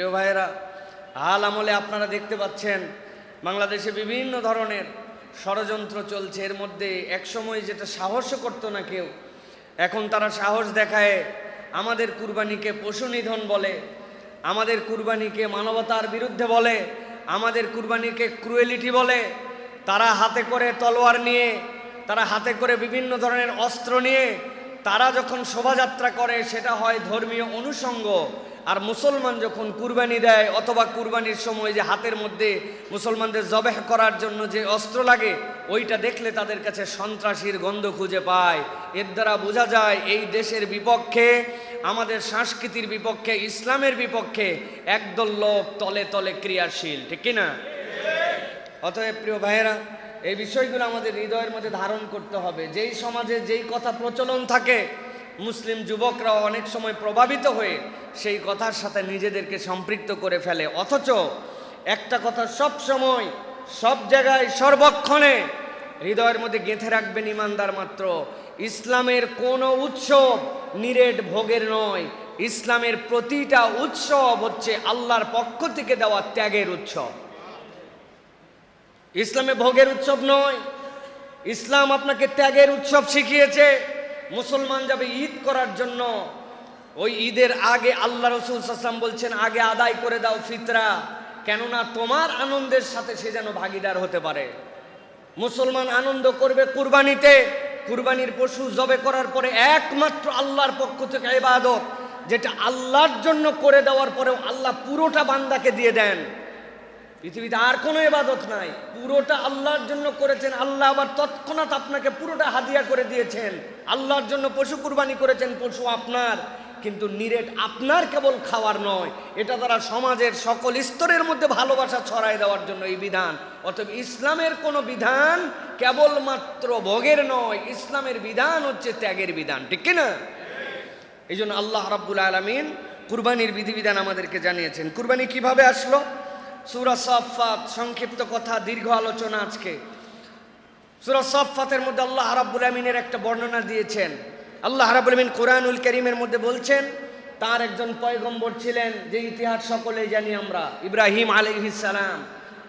প্রিয় ভাইয়েরা, হাল আমলে আপনারা দেখতে পাচ্ছেন, বাংলাদেশে বিভিন্ন ধরনের ষড়যন্ত্র চলছে। এর মধ্যে একসময় যেটা সাহসও করতো না কেউ, এখন তারা সাহস দেখায় আমাদের কুরবানিকে পশু নিধন বলে, আমাদের কুরবানিকে মানবতার বিরুদ্ধে বলে, আমাদের কুরবানিকে ক্রুয়েলিটি বলে। তারা হাতে করে তলোয়ার নিয়ে, তারা হাতে করে বিভিন্ন ধরনের অস্ত্র নিয়ে, তারা যখন শোভাযাত্রা করে, সেটা হয় ধর্মীয় অনুষঙ্গ। আর মুসলমান যখন কুরবানি দেয় অথবা কুরবানির সময় যে হাতের মধ্যে মুসলমানদের জবেহ করার জন্য যে অস্ত্র লাগে, ওইটা দেখলে তাদের কাছে সন্ত্রাসীর গন্ধ খুঁজে পায়। এর দ্বারা বোঝা যায় এই দেশের বিপক্ষে, আমাদের সংস্কৃতির বিপক্ষে, ইসলামের বিপক্ষে একদল লোক তলে তলে ক্রিয়াশীল, ঠিক কিনা? অতএব প্রিয় ভাইয়েরা, এই বিষয়গুলো আমাদের হৃদয়ের মধ্যে ধারণ করতে হবে। যেই সমাজে যেই কথা প্রচলন থাকে মুসলিম যুবকরা অনেক সময় প্রভাবিত হয়ে সেই কথার সাথে নিজেদেরকে সম্পৃক্ত করে ফেলে। অথচ একটা কথা সব সময়, সব জায়গায় সর্বক্ষণে হৃদয়ের মধ্যে গেঁথে রাখবেন ইমানদার মাত্র। ইসলামের কোনো উৎসব নিরেট ভোগের নয়। ইসলামের প্রতিটা উৎসব হচ্ছে আল্লাহর পক্ষ থেকে দেওয়া ত্যাগের উৎসব। ইসলামে ভোগের উৎসব নয়। ইসলাম আপনাকে ত্যাগের উৎসব শিখিয়েছে। মুসলমান যাবে ঈদ করার জন্য, ওই ঈদের আগে আল্লাহ রসুল সাল্লাম বলছেন, আগে আদায় করে দাও ফিতরা, কেননা তোমার আনন্দের সাথে সে যেন ভাগিদার হতে পারে। মুসলমান আনন্দ করবে কুরবানিতে, কুরবানির পশু জবে করার পরে একমাত্র আল্লাহর পক্ষ থেকে ইবাদত, যেটা আল্লাহর জন্য করে দেওয়ার পরেও আল্লাহ পুরোটা বান্দাকে দিয়ে দেন। পৃথিবীতে আর কোনো এবাদত নাই। পুরোটা আল্লাহর জন্য করেছেন। আল্লাহ আবার তৎক্ষণাৎ আপনাকে পুরোটা হাদিয়া করে দিয়েছেন। আল্লাহর জন্য পশু কুরবানি করেছেন, পশু আপনার। কিন্তু নিরেট আপনার কেবল খাওয়ার নয়। এটা তারা সমাজের সকল স্তরের মধ্যে ভালোবাসা ছড়াই দেওয়ার জন্য এই বিধান। অতএব ইসলামের কোনো বিধান কেবলমাত্র ভোগের নয়। ইসলামের বিধান হচ্ছে ত্যাগের বিধান। ঠিক কিনা? এই জন্য আল্লাহ রাব্বুল আলমিন কুরবানির বিধিবিধান আমাদেরকে জানিয়েছেন। কুরবানি কীভাবে আসলো? সুরা সফাত সংক্ষিপ্ত কথা, দীর্ঘ আলোচনা আজকে। সুরা সফাতের মধ্যে আল্লাহ রাব্বুল আমিনের একটা বর্ণনা দিয়েছেন। আল্লাহ রাব্বুল আমিন কোরআনুল করিমের মধ্যে বলছেন, তার একজন পয়গম্বর ছিলেন, যে ইতিহাস সকলেই জানি আমরা, ইব্রাহিম আলাইহিসালাম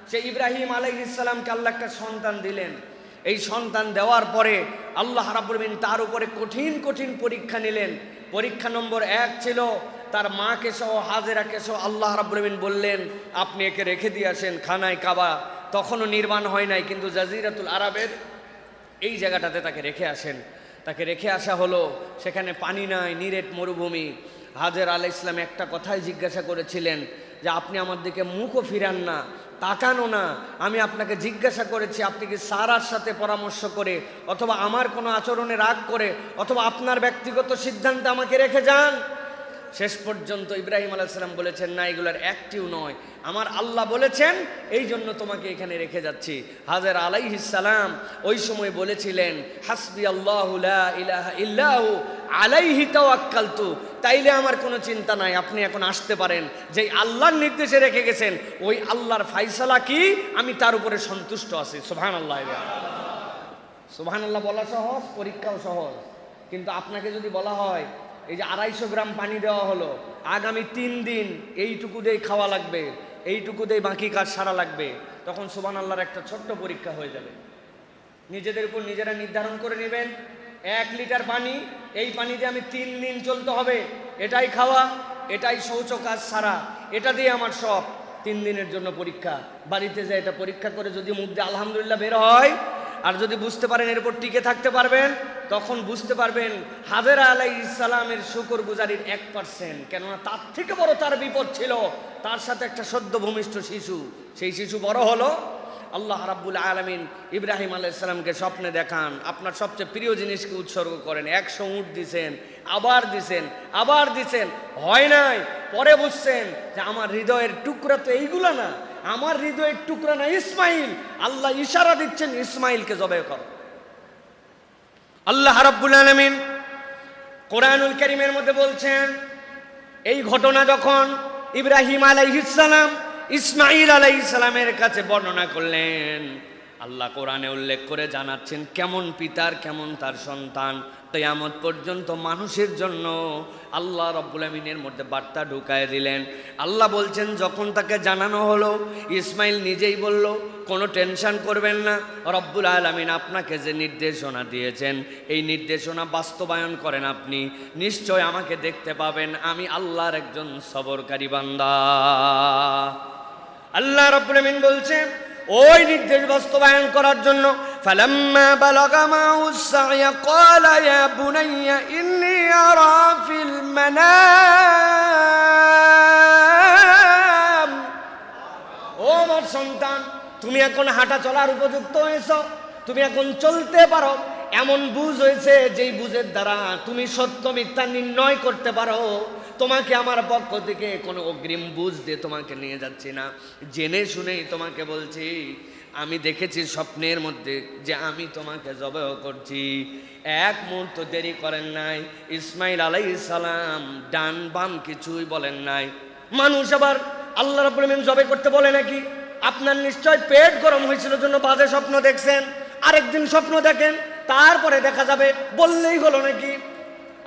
সে ইব্রাহিম আলাইহিসালামকে আল্লাহ একটা সন্তান দিলেন। এই সন্তান দেওয়ার পরে আল্লাহ রাব্বুল আমিন তার উপরে কঠিন কঠিন পরীক্ষা নিলেন। পরীক্ষা নম্বর এক ছিল তার মাকে সহ, হাজেরাকে সহ আল্লাহ রাব্বুল বললেন, আপনি একে রেখে দিয়ে আসেন খানায় কাবা। তখনও নির্মাণ হয় নাই, কিন্তু জাজিরাতুল আরবের এই জায়গাটাতে তাকে রেখে আসেন। তাকে রেখে আসা হলো, সেখানে পানি নাই, নিরেট মরুভূমি। হাজের আল ইসলাম একটা কথাই জিজ্ঞাসা করেছিলেন যে, আপনি আমার দিকে মুখও ফিরান না, তাকানো না। আমি আপনাকে জিজ্ঞাসা করেছি, আপনি কি সারার সাথে পরামর্শ করে অথবা আমার কোনো আচরণে রাগ করে অথবা আপনার ব্যক্তিগত সিদ্ধান্তে আমাকে রেখে যান? শেষ পর্যন্ত ইব্রাহিম আলাইসালাম বলেছেন, না, এগুলোর একটিও নয়। আমার আল্লাহ বলেছেন, এই জন্য তোমাকে এখানে রেখে যাচ্ছি। হাজার আলাইহিসালাম ওই সময় বলেছিলেন, হাসবি আল্লাহ ইল্লাহু, আলাইহি তাওয়াক্কালতু। তাইলে আমার কোনো চিন্তা নাই, আপনি এখন আসতে পারেন। যেই আল্লাহর নির্দেশে রেখে গেছেন, ওই আল্লাহর ফাইসালা কি? আমি তার উপরে সন্তুষ্ট আছি। সুবহান আল্লাহ সুবহান আল্লাহ বলা সহজ, পরীক্ষাও সহজ। কিন্তু আপনাকে যদি বলা হয় এই যে আড়াইশো গ্রাম পানি দেওয়া হলো, আগামী তিন দিন এইটুকু দিয়ে খাওয়া লাগবে, এইটুকু দিয়ে বাকি কাজ সারা লাগবে, তখন সুবান আল্লাহর একটা ছোট্ট পরীক্ষা হয়ে যাবে। নিজেদের উপর নিজেরা নির্ধারণ করে নেবেন, এক লিটার পানি, এই পানি দিয়ে আমি তিন দিন চলতে হবে, এটাই খাওয়া, এটাই শৌচ কাজ সারা, এটা দিয়ে আমার সব। তিন দিনের জন্য পরীক্ষা, বাড়িতে যায় এটা পরীক্ষা করে যদি মুখ দিয়ে আলহামদুলিল্লাহ বের হয় আর যদি বুঝতে পারেন এরপর টিকে থাকতে পারবেন, তখন বুঝতে পারবেন হাজেরা আলাই ইসলামের শুকর গুজারির এক পার্সেন্ট কেননা তার থেকে বড় তার বিপদ ছিল। তার সাথে একটা সদ্য ভূমিষ্ঠ শিশু, সেই শিশু বড় হলো। আল্লাহ রাব্বুল আলমিন ইব্রাহিম আলাইসালামকে স্বপ্নে দেখান। আপনার সবচেয়ে প্রিয় জিনিসকে উৎসর্গ করেন। একশো উঠ দিছেন, আবার দিছেন আবার দিছেন। হয় নাই, পরে বুঝছেন যে আমার হৃদয়ের টুকরা তো এইগুলো না। আমার হৃদয়ের টুকরা না, ইসমাইল। আল্লাহ ইশারা দিচ্ছেন, ইসমাইলকে জবাই কর। আল্লাহ রাব্বুল আলমিন কোরআনুল করিমের মধ্যে বলছেন, এই ঘটনা যখন ইব্রাহিম আলাইহিসালাম ইসমাইল আলাইহিসালামের কাছে বর্ণনা করলেন আল্লাহ কোরআনে উল্লেখ করে জানাচ্ছেন, কেমন পিতার, কেমন তার সন্তান। কেয়ামত পর্যন্ত মানুষের জন্য আল্লাহ রব্বুল আমিনের মধ্যে বার্তা ঢুকায় দিলেন। আল্লাহ বলছেন, যখন তাকে জানানো হলো, ইসমাইল নিজেই বলল, কোনো টেনশন করবেন না, রব্বুল আলমিন আপনাকে যে নির্দেশনা দিয়েছেন, এই নির্দেশনা বাস্তবায়ন করেন আপনি। নিশ্চয় আমাকে দেখতে পাবেন, আমি আল্লাহর একজন সবরকারী বান্দা। আল্লাহ রব্বুল বলছেন ওই নির্দেশ বাস্তবায়ন করার জন্য মাউস সাইয়া ক্বালা ইয়া বুনাইয়া ইন্নী আরা ফিল মানাম। ও আমার সন্তান, তুমি এখন হাঁটা চলার উপযুক্ত হয়েছো, তুমি এখন চলতে পারো। এমন বুঝ হয়েছে যেই বুঝের দ্বারা তুমি সত্য মিথ্যা নির্ণয় করতে পারো। তোমাকে আমার পক্ষ থেকে কোনো অগ্রিম বুঝ দিয়ে তোমাকে নিয়ে যাচ্ছি না। জেনে শুনেই তোমাকে বলছি, আমি দেখেছি স্বপ্নের মধ্যে যে আমি তোমাকে জবেহ করছি। এক মুহূর্ত দেরি করেন নাই, ইসমাইল আলাই সালাম ডান বাম কিছুই বলেন নাই। মানুষ আবার আল্লাহ আমিন জবে করতে বলে নাকি? আপনার নিশ্চয় পেট গরম হয়েছিল জন্য বাজে স্বপ্ন দেখছেন? আরেকদিন স্বপ্ন দেখেন, তারপরে দেখা যাবে বললেই হলো নাকি।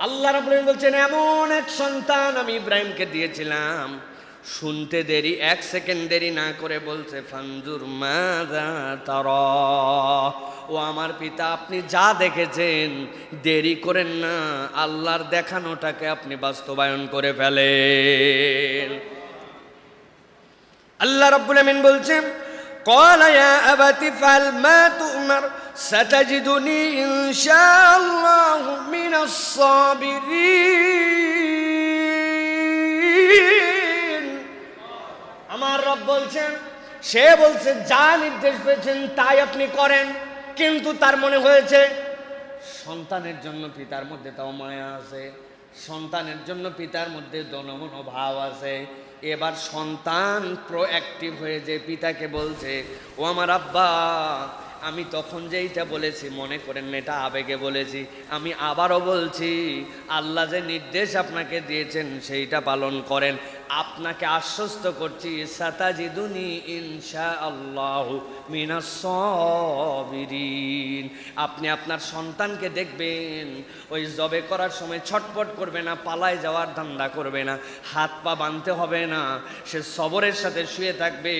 আল্লাহ আমিন বলছেন, এমন এক সন্তান আমি ইব্রাহিমকে দিয়েছিলাম। শুনতে দেরি, এক সেকেন্ড দেরি না করে বলছে, ফানজুর তার। ও আমার পিতা, আপনি যা দেখেছেন, দেরি করেন না। আল্লাহর দেখানোটাকে আপনি বাস্তবায়ন করে ফেলেন। আল্লাহ রাব্বুল আমিন বলছেন قال يا أبت افعل ما تؤمر ستجدني إن شاء الله من الصابرين আমার রব বলছেন সে বলছে যা নির্দেশ পেয়েছেন তাই আপনি করেন কিন্তু তার মনে হয়েছে সন্তানের জন্য পিতার মধ্যে তাও মায়া আছে সন্তানের জন্য পিতার মধ্যে দনমন ভাব আছে এবার সন্তান প্রোঅ্যাক্টিভ হয়ে যে পিতাকে বলছে, ও আমার আব্বা, আমি তখন যেইটা বলেছি, মনে করেন এটা আবেগে বলেছি, আমি আবারও বলছি, আল্লাহ যে নির্দেশ আপনাকে দিয়েছেন, সেইটা পালন করেন। আপনাকে আশ্বস্ত করছি, সাতাজিদুনি ইনশা আল্লাহ মিনাসবিরিন আপনি আপনার সন্তানকে দেখবেন, ওই জবে করার সময় ছটপট করবে না, পালায় যাওয়ার ধান্দা করবে না, হাত পা বাঁধতে হবে না, সে সবরের সাথে শুয়ে থাকবে,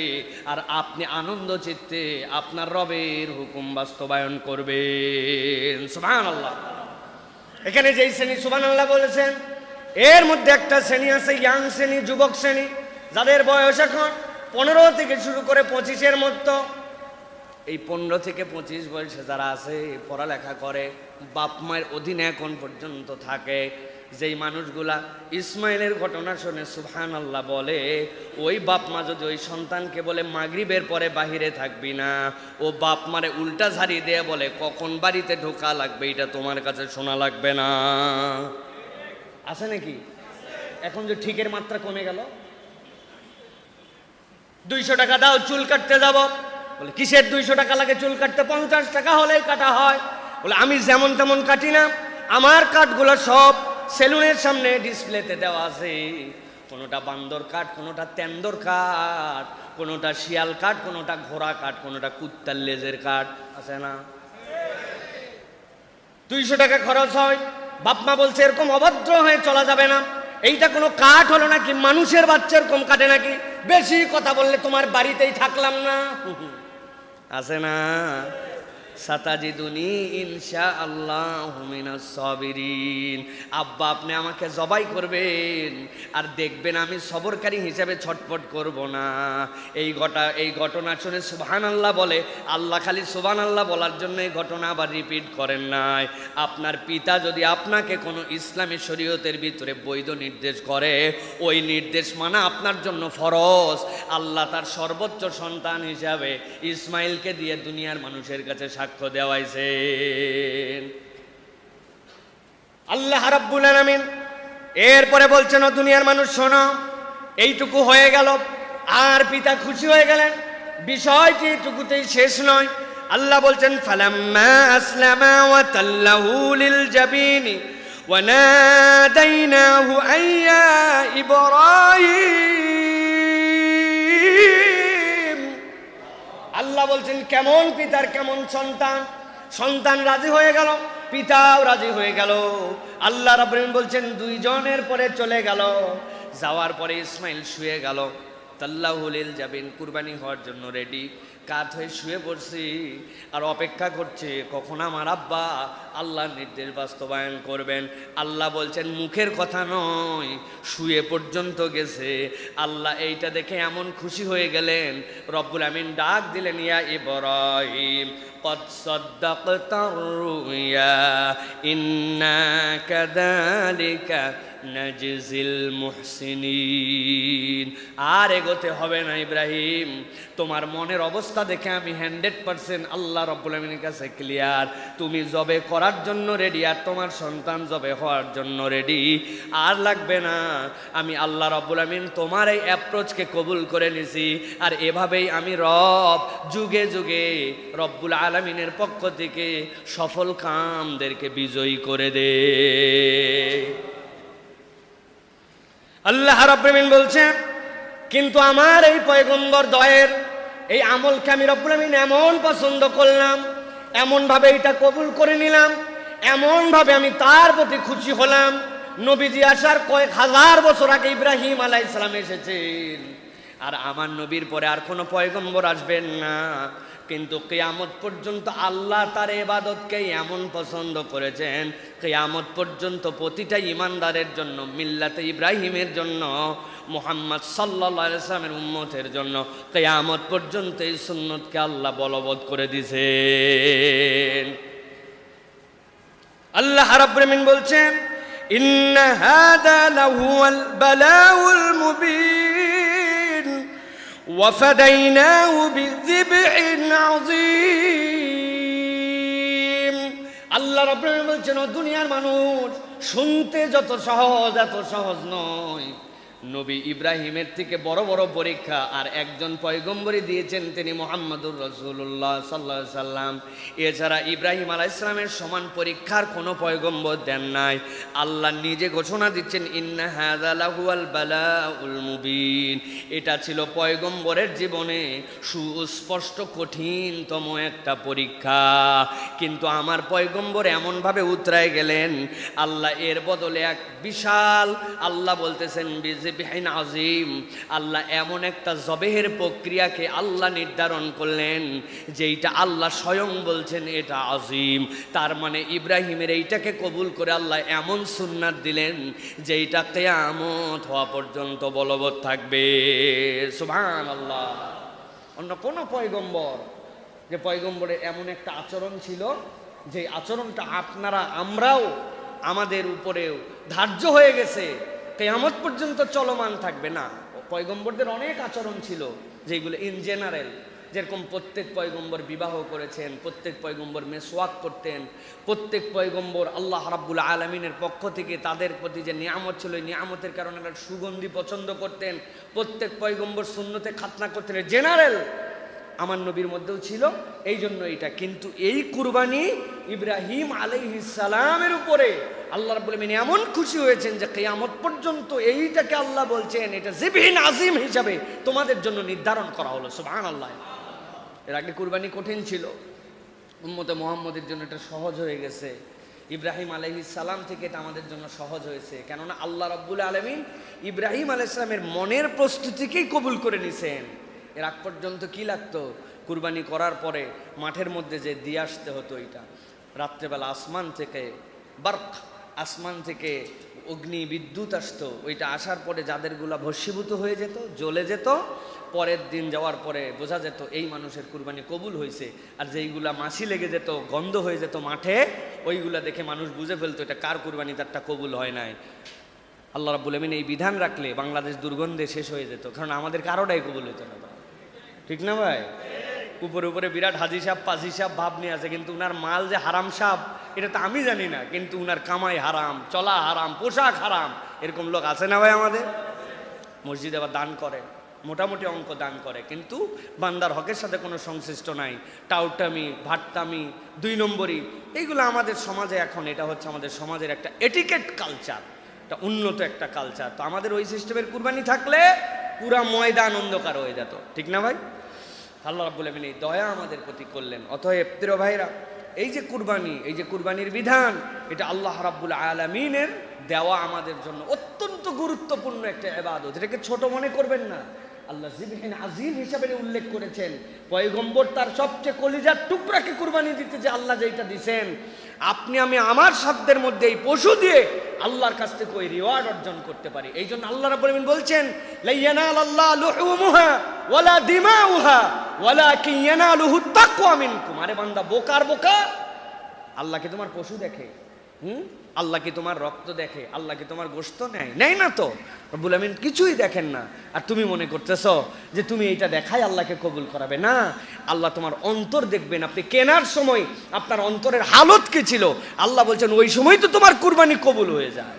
আর আপনি আনন্দ চিত্তে আপনার রবের হুকুম বাস্তবায়ন করবেন। সুবহান আল্লাহ এখানে যেই শ্রেণি সুবান আল্লাহ বলেছেন এর মধ্যে একটা শ্রেণি আছে ইয়াং শ্রেণি, যুবক শ্রেণি, যাদের বয়স এখন পনেরো থেকে শুরু করে পঁচিশের মতো। এই পনেরো থেকে পঁচিশ বয়সে যারা আছে পড়ালেখা করে, বাপ মায়ের অধীনে এখন পর্যন্ত থাকে। যেই মানুষগুলা ইসমাইলের ঘটনা শুনে সুবহান আল্লাহ বলে, ওই বাপ মা যদি ওই সন্তানকে বলে, মাগরিবের পরে বাহিরে থাকবি না, ও বাপ মারে উল্টা ঝাড়ি দিয়ে বলে, কখন বাড়িতে ঢোকা লাগবে, এটা তোমার কাছে শোনা লাগবে না। আছে নাকি? এখন যে ঠিকের মাত্রা কমে গেল। দুইশো টাকা দাও, চুল কাটতে যাব। বলে, কিসের দুইশো টাকা লাগে চুল কাটতে? পঞ্চাশ টাকা হলেই কাটা হয়। বলে, আমি যেমন তেমন কাটি না। আমার কাঠগুলো সব সেলুনের সামনে ডিসপ্লেতে দেওয়া আছে। কোনোটা বান্দর কাঠ, কোনোটা তেন্দর কাঠ, কোনোটা শিয়াল কাঠ, কোনোটা ঘোড়া কাঠ, কোনোটা কুত্তার লেজের কাঠ। আছে না? দুইশো টাকা খরচ হয়। বাপমা বলছে, এরকম অভদ্র হয়ে চলা যাবে না। এইটা কোনো কাঠ হলো নাকি? মানুষের বাচ্চা এরকম কাটে নাকি? বেশি কথা বললে তোমার বাড়িতেই থাকলাম না। আছে না। সাতাজিদুনি ইনশা আল্লাহ সাবিরিন। আব্বা, আপনি আমাকে জবাই করবেন আর দেখবেন আমি সবরকারী হিসেবে ছটফট করব না। এই ঘটা, এই ঘটনা শুনে সুবহান আল্লাহ বলে, আল্লাহ খালি সুবহান আল্লাহ বলার জন্য এই ঘটনা আবার রিপিট করেন নাই। আপনার পিতা যদি আপনাকে কোনো ইসলামী শরীয়তের ভিতরে বৈধ নির্দেশ করে, ওই নির্দেশ মানা আপনার জন্য ফরজ। আল্লাহ তার সর্বোচ্চ সন্তান হিসাবে ইসমাইলকে দিয়ে দুনিয়ার মানুষের কাছে সাক্ষ্য দেওয়াইছেন। আল্লাহ রাব্বুল আলামিন এরপরে বলছেন, ও দুনিয়ার মানুষ, শোনো, এইটুকু হয়ে গেল। আর পিতা খুশি হয়ে গেলেন। বিষয়টি এইটুকুতেই শেষ নয়। আল্লাহ বলছেন, ফালাম্মা আসলামা ওয়া তাল্লাহু লিল জাবিনি ওয়া নাদাইনাহু আইয়া ইব্রাহিম। আল্লাহ বলছেন, কেমন পিতার কেমন সন্তান? সন্তান রাজি হয়ে গেল, পিতাও রাজি হয়ে গেল। আল্লাহ রাবরিন বলছেন, দুইজনের পরে চলে গেল। যাওয়ার পরে ইসমাইল শুয়ে গেল। তাল্লাহুলিল যাবেন, কুরবানি হওয়ার জন্য রেডি কাত হয়ে শুয়ে পড়ছি আর অপেক্ষা করছে, কখন আমার আব্বা আল্লাহর নির্দেশ বাস্তবায়ন করবেন আল্লাহ বলছেন মুখের কথা নয় শুয়ে পর্যন্ত গেছে আল্লাহ এইটা দেখে এমন খুশি হয়ে গেলেন রব্বুল আমিন ডাক দিলেন ইয়া ইব্রাহিম قد صدقت الرؤيا إنا كذلك নাজিল মুহসিনিন আর এগোতে হবে না ইব্রাহিম তোমার মনের অবস্থা দেখে আমি হান্ড্রেড পার্সেন্ট আল্লাহ রব্বুল আলমিনের কাছে ক্লিয়ার তুমি জবে করার জন্য রেডি আর তোমার সন্তান জবে হওয়ার জন্য রেডি আর লাগবে না। আমি আল্লাহ রব্বুল আমিন তোমার এই অ্যাপ্রোচকে কবুল করে নিছি। আর এভাবেই আমি রব যুগে যুগে রব্বুল আলমিনের পক্ষ থেকে সফল কামদেরকে বিজয়ী করে দে। আল্লাহ রাব্বুল বলছেন, কিন্তু আমার এই পয়গম্বর দয়ের এই আমলকে আমি রব্বুল আমিন এমন পছন্দ করলাম এমন ভাবে এটা কবুল করে নিলাম, এমনভাবে আমি তার প্রতি খুশি হলাম। নবীজি আসার কয়েক হাজার বছর আগে ইব্রাহিম আলাইহিস ইসলাম এসেছেন। আর আমার নবীর পরে আর কোনো পয়গম্বর আসবেন না। কিন্তু কেয়ামত পর্যন্ত আল্লাহ তার এবাদতকে এমন পছন্দ করেছেন কেয়ামত পর্যন্ত প্রতিটা ইমানদারের জন্য মিল্লাতে ইব্রাহিমের জন্য মোহাম্মদ সাল্লা ইসলামের উম্মতের জন্য কেয়ামত পর্যন্ত এই সুন্নতকে আল্লাহ বলবৎ করে দিছেন আল্লাহ রাব্বুল বলছেন ইন্ন হাদা লাহুয়াল বালাউল মুবিন وفديناه بذبح আজিম আল্লাহ রব্বুল বলছেন দুনিয়ার মানুষ শুনতে যত সহজ এত সহজ নয়। নবী ইব্রাহিমের থেকে বড় বড় পরীক্ষা, আর একজন পয়গম্বরী দিয়েছেন তিনি মোহাম্মদুর রসুল্লাহ সাল্লা সাল্লাম। এছাড়া ইব্রাহিম আলাহ ইসলামের সমান পরীক্ষার কোনো পয়গম্বর দেন নাই। আল্লাহ নিজে ঘোষণা দিচ্ছেন, ইন্না হাদালাহুয়াল বালাউল মুবিন। এটা ছিল পয়গম্বরের জীবনে সুস্পষ্ট কঠিনতম একটা পরীক্ষা। কিন্তু আমার পয়গম্বর এমনভাবে উতরায় গেলেন, আল্লাহ এর বদলে এক বিশাল আল্লাহ বলতেছেন বিজিবিহীন আজিম। আল্লাহ এমন একটা জবেহের প্রক্রিয়াকে আল্লাহ নির্ধারণ করলেন যে যেইটা আল্লাহ স্বয়ং বলছেন এটা আজিম। তার মানে ইব্রাহিমের এইটাকে কবুল করে আল্লাহ এমন সুন্নাত দিলেন যে যেইটা কেয়ামত হওয়া পর্যন্ত বলবৎ থাকবে। সুবহান আল্লাহ অন্য কোনো পয়গম্বর, যে পয়গম্বরের এমন একটা আচরণ ছিল যে আচরণটা আপনারা, আমরাও আমাদের উপরেও ধার্য হয়ে গেছে কেয়ামত পর্যন্ত চলমান থাকবে না। পয়গম্বরদের অনেক আচরণ ছিল যেগুলো ইন জেনারেল যেরকম প্রত্যেক পয়গম্বর বিবাহ করেছেন, প্রত্যেক পয়গম্বর মেসওয়াক করতেন, প্রত্যেক পয়গম্বর আল্লাহ রাব্বুল আলমিনের পক্ষ থেকে তাদের প্রতি যে নিয়ামত ছিল, ওই নিয়ামতের কারণে তারা সুগন্ধি পছন্দ করতেন। প্রত্যেক পয়গম্বর শূন্যতে খাতনা করতেন। জেনারেল আমার নবীর মধ্যেও ছিল এই জন্য এটা। কিন্তু এই কুরবানি ইব্রাহিম সালামের উপরে আল্লাহ আমিন এমন খুশি হয়েছেন যে কেয়ামত পর্যন্ত এইটাকে আল্লাহ বলছেন, এটা জিবহিন আজিম হিসাবে তোমাদের জন্য নির্ধারণ করা হলো। সুবহানাল্লাহ। এর আগে কুরবানি কঠিন ছিল। উম্মতে মোহাম্মদের জন্য এটা সহজ হয়ে গেছে। ইব্রাহিম আলহি সালাম থেকে এটা আমাদের জন্য সহজ হয়েছে। কেননা আল্লাহ রব্বুল আলমিন ইব্রাহিম আলাহ ইসলামের মনের প্রস্তুতিকেই কবুল করে নিছেন। এর আগ পর্যন্ত কি লাগতো? কুরবানি করার পরে মাঠের মধ্যে যে দিয়ে আসতে হতো এটা। রাত্রেবেলা আসমান থেকে বার্ক, আসমান থেকে অগ্নি বিদ্যুৎ আসতো। ওইটা আসার পরে যাদেরগুলা ভস্মীভূত হয়ে যেত, জ্বলে যেত, পরের দিন যাওয়ার পরে বোঝা যেত এই মানুষের কুরবানি কবুল হয়েছে আর যেইগুলা মাছি লেগে যেত, গন্ধ হয়ে যেত মাঠে, ওইগুলা দেখে মানুষ বুঝে ফেলতো, এটা কার কুরবানি, তারটা কবুল হয় নাই। আল্লাহ রাব্বুল আমিন এই বিধান রাখলে বাংলাদেশ দুর্গন্ধে শেষ হয়ে যেত। কারণ আমাদের কারোটাই কবুল হতো না ঠিক না ভাই? উপরে উপরে বিরাট হাজি সাহ পাজি সাহ ভাব নিয়ে আছে, কিন্তু উনার মাল যে হারাম সাপ এটা তো আমি জানি না, কিন্তু উনার কামাই হারাম, চলা হারাম, পোশাক হারাম, এরকম লোক আছে না ভাই আমাদের? মসজিদে আবার দান করে, মোটামুটি অঙ্ক দান করে, কিন্তু বান্দার হকের সাথে কোনো সংশ্লিষ্ট নাই, টাউটামি, ভাট্টামি, দুই নম্বরই, এইগুলো আমাদের সমাজে এখন, এটা হচ্ছে আমাদের সমাজের একটা এটিকেট কালচার একটা উন্নত একটা কালচার তো আমাদের ওই সিস্টেমের কুরবানি থাকলে পুরা ময়দান অন্ধকার হয়ে যেত, ঠিক না ভাই? আল্লাহ রাবুল আলমিন এই দয়া আমাদের প্রতি করলেন। অতএব প্রিয় ভাইরা এই যে কুরবানি, এই যে কুরবানির বিধান, এটা আল্লাহ রাব্বুল আলমিনের দেওয়া আমাদের জন্য অত্যন্ত গুরুত্বপূর্ণ একটা এবাদত এটাকে ছোট মনে করবেন না। আল্লাহ জিবহিন আজিম হিসাবে উল্লেখ করেছেন, পয়গম্বর তার সবচেয়ে কলিজার টুকরাকে কুরবানি দিতে যে আল্লাহ যেটা দিছেন আপনি আমি আমার সাধ্যের মধ্যে এই পশু দিয়ে আল্লাহর কাছ থেকে ওই রিওয়ার্ড অর্জন করতে পারি। এই জন্য আল্লাহ রাব্বুল বলছেন আল্লাহ বান্দা বোকার বোকা? আল্লাহ কি তোমার পশু দেখে? হুম? আল্লাহ কি তোমার রক্ত দেখে? আল্লাহ কি তোমার গোস্ত নেয়? নেয় না তো। রব্বুল আমিন কিছুই দেখেন না। আর তুমি মনে করতেছো যে তুমি এটা দেখাই আল্লাহকে কবুল করাবে? না। আল্লাহ তোমার অন্তর দেখবেন। আপনি কেনার সময় আপনার অন্তরের হালত কি ছিল? আল্লাহ বলছেন, ওই সময় তো তোমার কুরবানি কবুল হয়ে যায়।